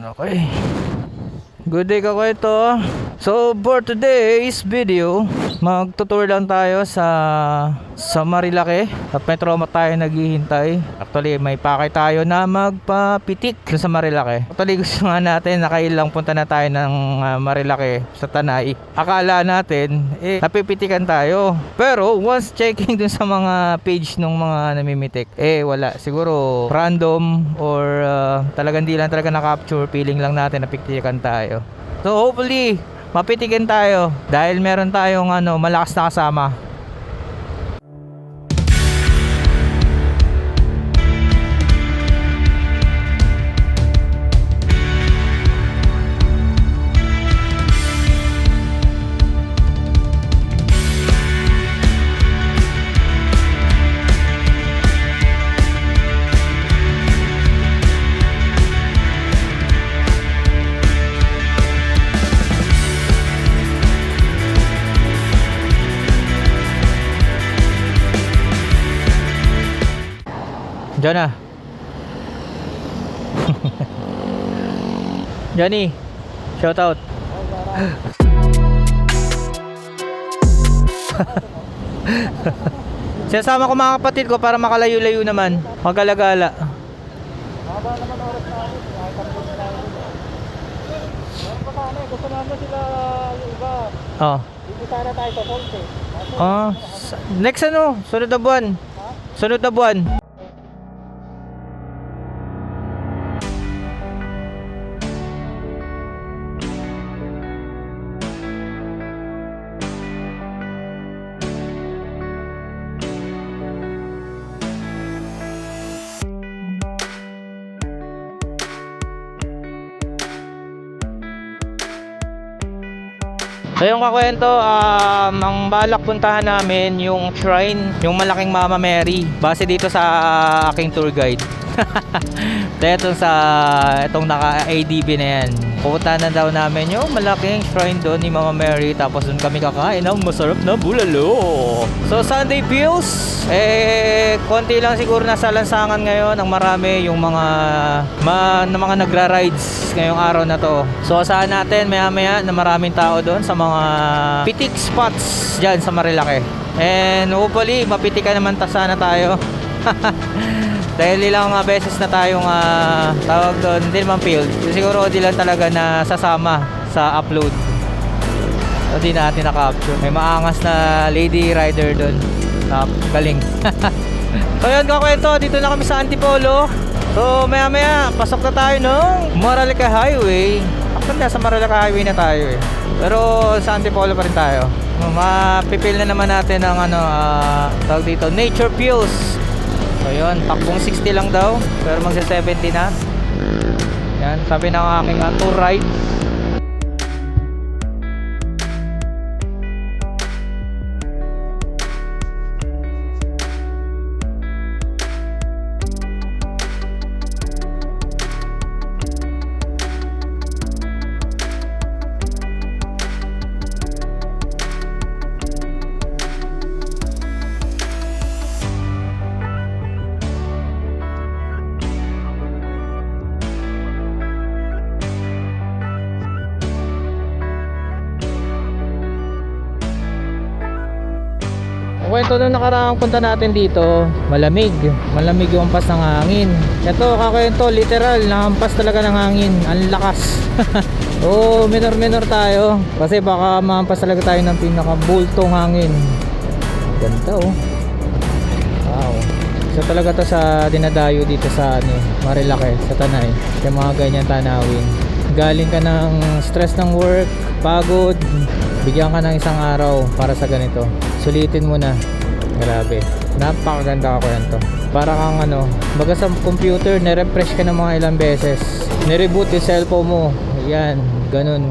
Okay. Good day ka kwento. So for today's video, magtutour lang tayo sa sa Marilake at may trauma tayo naghihintay. Actually, may pakay tayo na magpapitik sa Marilake. Actually, gusto nga natin nakailang punta na tayo ng ah, Marilake sa Tanay. Akala natin, eh, napipitikan tayo. Pero once checking dun sa mga page ng mga namimitik, eh wala. Siguro random or ah, talagang di lang talaga na-capture. Feeling lang natin napitikan tayo. So hopefully, mapitikin tayo dahil meron tayong ano, malakas na kasama. Diyan na. Johnny, shout out. Sinasama ko mga kapatid ko para makalayo-layo naman. Magalagala. Haba naman oras na kahit ang gusto na. Meron pa sana gusto namin sila yung iba. Oh. Hindi sana tayo sa. Kaso, Ah, next ano? Sunod na buwan. Sunod na buwan. Yung kakwento, um, ang balak puntahan namin yung shrine, yung malaking Mama Mary. Base dito sa aking tour guide. Dahil sa itong naka ADB na yan. Pupuntahan na daw namin yung malaking shrine doon ni Mama Mary. Tapos doon kami kakain ng masarap na bulalo. So Sunday feels, eh konti lang siguro nasa lansangan ngayon. Ang marami yung mga ma, na mga nagra-rides ngayong araw na to. So asahan natin maya maya na maraming tao doon sa mga pitik spots dyan sa Marilake. And hopefully mapitikan naman ta sana tayo. Dahil ilang mga beses na tayong ah, tawag doon, hindi naman field. Siguro di lang talaga na sasama sa upload. So, di natin na-capture. May maangas na lady rider doon. Ah, galing. so yun kakwento, dito na kami sa Antipolo. So maya maya, pasok na tayo ng Maralaca Highway. Actually, nasa Maralaca Highway na tayo eh. Pero sa Antipolo pa rin tayo. Mapipil na naman natin ang ano, ah, tawag dito, Nature Pills. So yun, takbong 60 lang daw, pero magsa 70 na. Yan, sabi ng aking uh, tour ride. Kwento nung nakaraang punta natin dito, malamig. Malamig yung ampas ng hangin. Ito, kakwento, literal, nahampas talaga ng hangin. Ang lakas. Oo, minor-minor tayo. Kasi baka mahampas talaga tayo ng pinaka-bultong hangin. Ganda oh. Wow. So talaga to sa dinadayo dito sa ano, Marilake, sa Tanay. Yung mga ganyan tanawin. Galing ka ng stress ng work, pagod, bigyan ka ng isang araw para sa ganito. Sulitin mo na. Grabe. Napakaganda ka kwento. Para kang ano, baga sa computer, nire-refresh ka ng mga ilang beses. Nireboot yung cellphone mo. Yan, ganun.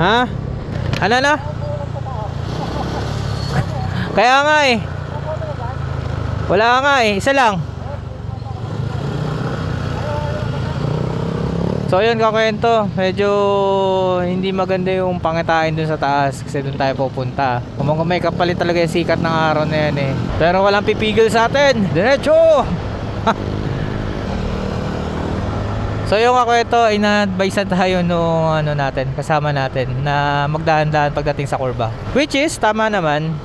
Ha? Ano na? Kaya nga eh. Wala nga eh, isa lang. So yun kakwento, medyo hindi maganda yung pangitain dun sa taas kasi dun tayo pupunta. May kapalit talaga yung sikat ng araw na yan eh. Pero walang pipigil sa atin. Diretso! So yung ako ito, ina-advise na tayo nung ano natin, kasama natin na magdahan-dahan pagdating sa kurba. Which is, tama naman.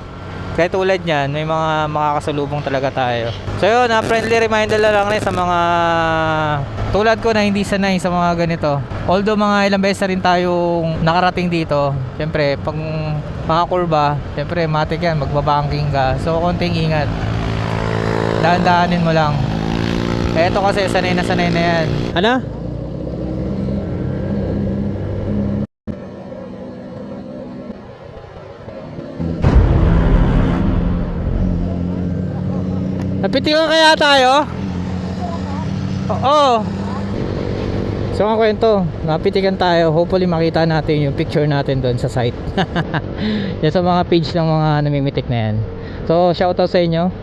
Kaya tulad niyan, may mga makakasalubong talaga tayo. So yun, na friendly reminder lang rin sa mga tulad ko na hindi sanay sa mga ganito. Although mga ilang beses rin tayong nakarating dito, syempre pag mga kurba, syempre matik yan, magbabanking ka. So konting ingat. Dahan-dahanin mo lang. Eto kasi sanay na sanay na yan. Ano? Napitikan kaya tayo? Oo. So ang kwento, napitikan tayo. Hopefully makita natin yung picture natin doon sa site. yan sa mga page ng mga namimitik na yan. So shoutout sa inyo.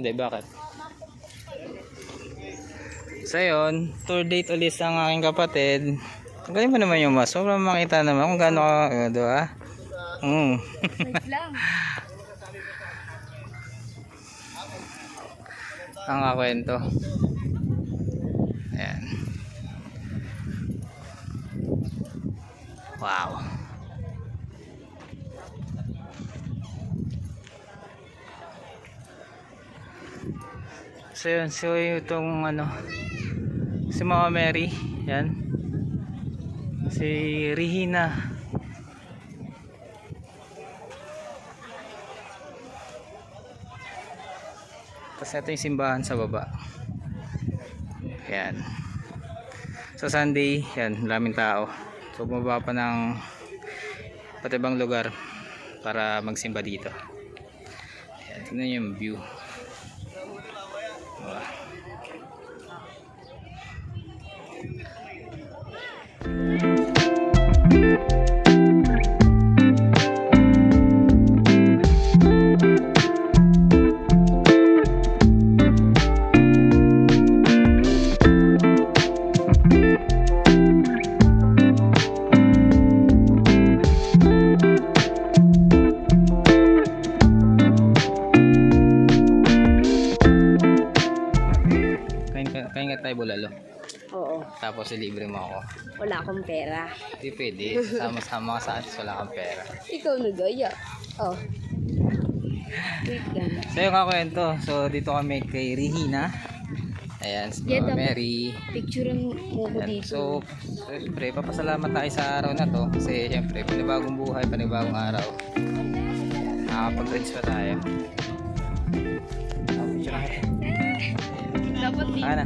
Hindi, bakit? So yun, tour date ulit ang aking kapatid. Galing mo naman yung mas. Sobrang makita naman kung gaano ka, uh, diba? Mm. Ang kakwento. Ayan. Wow. So yun, so itong ano, si Mama Mary, yan. Si Rihina. Tapos ito yung simbahan sa baba. Ayan. Sa Sunday, yan, maraming tao. So bumaba pa ng pati ibang lugar para magsimba dito. Ayan, tignan nyo yung view. Tayo bulalo. Oo. Tapos ilibre mo ako. Wala akong pera. Hindi pwede. Sama-sama ka sa atin wala kang pera. Ikaw nagaya. Oh. Wait lang. So yung kakwento. So dito kami kay Rihina. Ayan, si Yeah, Mary. Picturean mo ko dito. So, siyempre, papasalamat tayo sa araw na to. Kasi, siyempre, panibagong buhay, panibagong araw. Nakakapag-reach pa tayo. Picture na. Dapat dito. Ana.